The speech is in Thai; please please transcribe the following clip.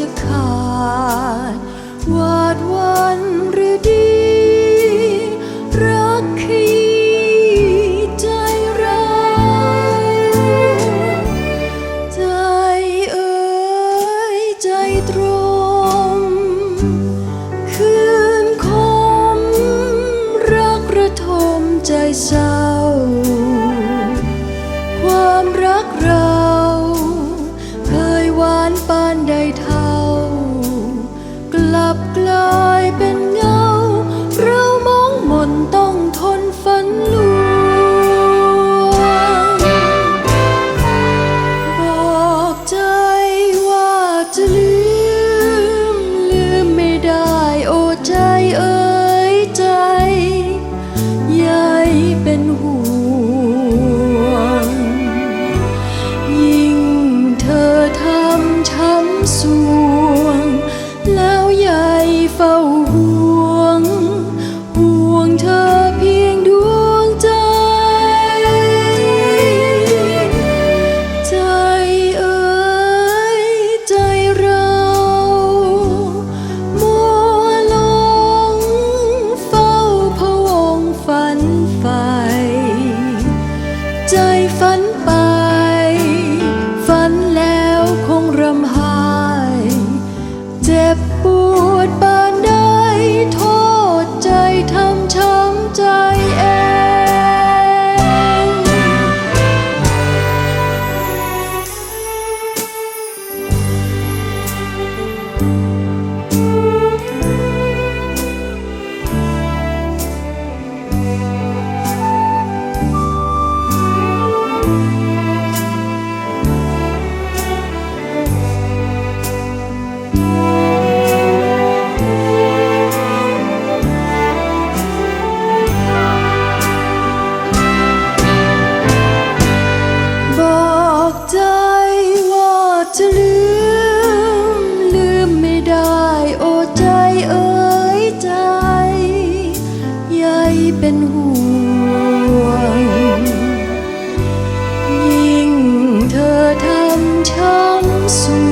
จะขาดวาดวันหรือดี รักขี้ใจเราใจเอ๋ยใจตรง คืนคม รักระทมใจเศร้า ความรักเรา เคยหวานปานใดทา กลายเป็นเงา เรามองมนต้องทนฝันลวงบอกใจว่าจะลืม ลืมไม่ได้โอใจเอ่ยใจยายเป็นห่วง ยิ่งเธอทำช้ำสู isso.